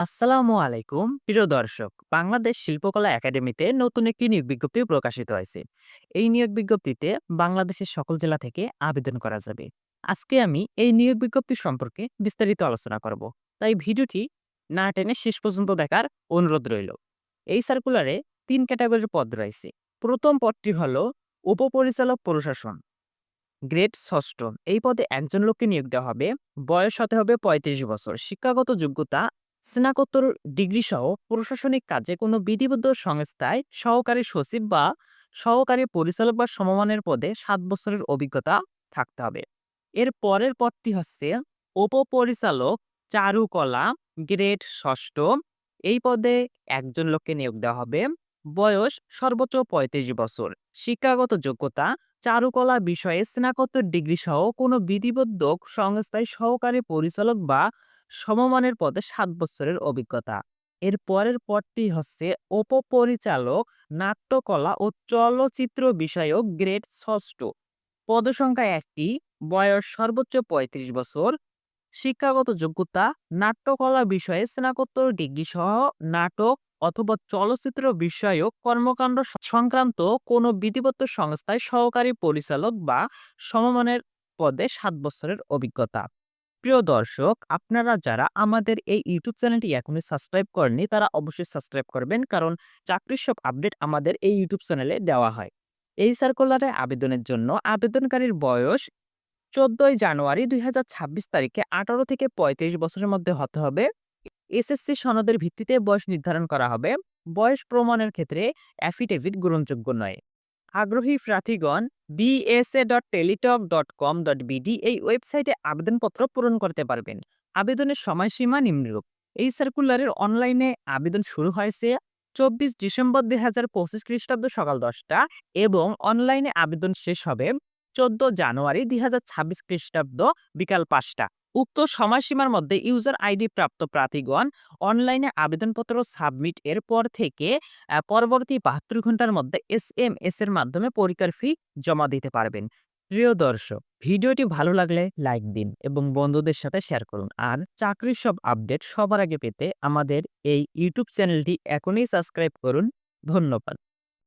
আসসালামু আলাইকুম। প্রিয় দর্শক, বাংলাদেশ শিল্পকলা একাডেমিতে নতুন একটি নিয়োগ বিজ্ঞপ্তি প্রকাশিত হয়েছে। এই নিয়োগ বিজ্ঞপ্তিতে বাংলাদেশের সকল জেলা থেকে আবেদন করা যাবে। আজকে আমি এই নিয়োগ বিজ্ঞপ্তি সম্পর্কে বিস্তারিত আলোচনা করব। তাই ভিডিওটি না টেনে শেষ পর্যন্ত দেখার অনুরোধ রইল। এই সার্কুলারে তিন ক্যাটাগরির পদ রয়েছে। প্রথম পদটি হল উপপরিচালক প্রশাসন। গ্রেড ষষ্ঠ। এই পদে একজন লোককে নিয়োগ দেওয়া হবে। বয়স হতে হবে পঁয়ত্রিশ বছর। শিক্ষাগত যোগ্যতা স্নাতকোত্তর ডিগ্রি সহ প্রশাসনিক কাজে কোনো বিধিবদ্ধ সংস্থায় সহকারী সচিব বা সহকারী পরিচালক বা সমমানের পদে সাত বছরের অভিজ্ঞতা থাকতে হবে। এর পরের পদটি হচ্ছে উপপরিচালক চারুকলা গ্রেড ষষ্ঠ। এই পদে একজন লোককে নিয়োগ দেওয়া হবে। বয়স সর্বোচ্চ পঁয়ত্রিশ বছর। শিক্ষাগত যোগ্যতা চারুকলা বিষয়ে স্নাতকোত্তর ডিগ্রি সহ কোনো বিধিবদ্ধ সংস্থায় সহকারী পরিচালক বা সমমানের পদে সাত বছরের অভিজ্ঞতা। এর পরের পদটি হচ্ছে উপপরিচালক নাট্যকলা ও চলচ্চিত্র বিষয়ক গ্রেড ষষ্ঠ। পদসংখ্যা একটি, বয়স সর্বোচ্চ পঁয়ত্রিশ বছর। শিক্ষাগত যোগ্যতা, নাট্যকলা বিষয়ে স্নাতকোত্তর ডিগ্রি সহ নাটক অথবা চলচ্চিত্র বিষয়ক কর্মকাণ্ড সংক্রান্ত কোনো বিধিবদ্ধ সংস্থায় সহকারী পরিচালক বা সমমানের পদে সাত বছরের অভিজ্ঞতা। প্রিয় দর্শক, আপনারা যারা আমাদের এই ইউটিউব চ্যানেলটি এখনই সাবস্ক্রাইব করেননি, তারা অবশ্যই সাবস্ক্রাইব করবেন। কারণ চাকরির সব আপডেট আমাদের এই ইউটিউব চ্যানেলে দেওয়া হয়। এই সার্কুলারে আবেদনের জন্য আবেদনকারীর বয়স চোদ্দই জানুয়ারি দুই হাজার ছাব্বিশ তারিখে আঠারো থেকে পঁয়ত্রিশ বছরের মধ্যে হতে হবে। এসএসসি সনদের ভিত্তিতে বয়স নির্ধারণ করা হবে। বয়স প্রমাণের ক্ষেত্রে অ্যাফিডেভিট গ্রহণযোগ্য নয়। আগ্রহী প্রার্থীগণ BSA dot Teletalk dot com dot BD এই ওয়েবসাইটে আবেদনপত্র পূরণ করতে পারবেন। আবেদনের সময়সীমা নিম্নরূপ। এই সার্কুলারের অনলাইনে আবেদন শুরু হয়েছে চব্বিশ ডিসেম্বর দুই হাজার পঁচিশ খ্রিস্টাব্দ সকাল দশটা এবং অনলাইনে আবেদন শেষ হবে চোদ্দ জানুয়ারি দুই হাজার ছাব্বিশ খ্রিস্টাব্দ বিকাল পাঁচটা। উক্ত সময়সীমার মধ্যে ইউজার আইডি প্রাপ্ত প্রার্থীগণ অনলাইনে আবেদনপত্র সাবমিট এর পর থেকে পরবর্তী বাহাত্তর ঘণ্টার মধ্যে এস এম এস এর মাধ্যমে পরীক্ষার ফি জমা দিতে পারবেন। প্রিয় দর্শক, ভিডিওটি ভালো লাগলে লাইক দিন এবং বন্ধুদের সাথে শেয়ার করুন। আর চাকরির সব আপডেট সবার আগে পেতে আমাদের এই ইউটিউব চ্যানেলটি এখনই সাবস্ক্রাইব করুন। ধন্যবাদ।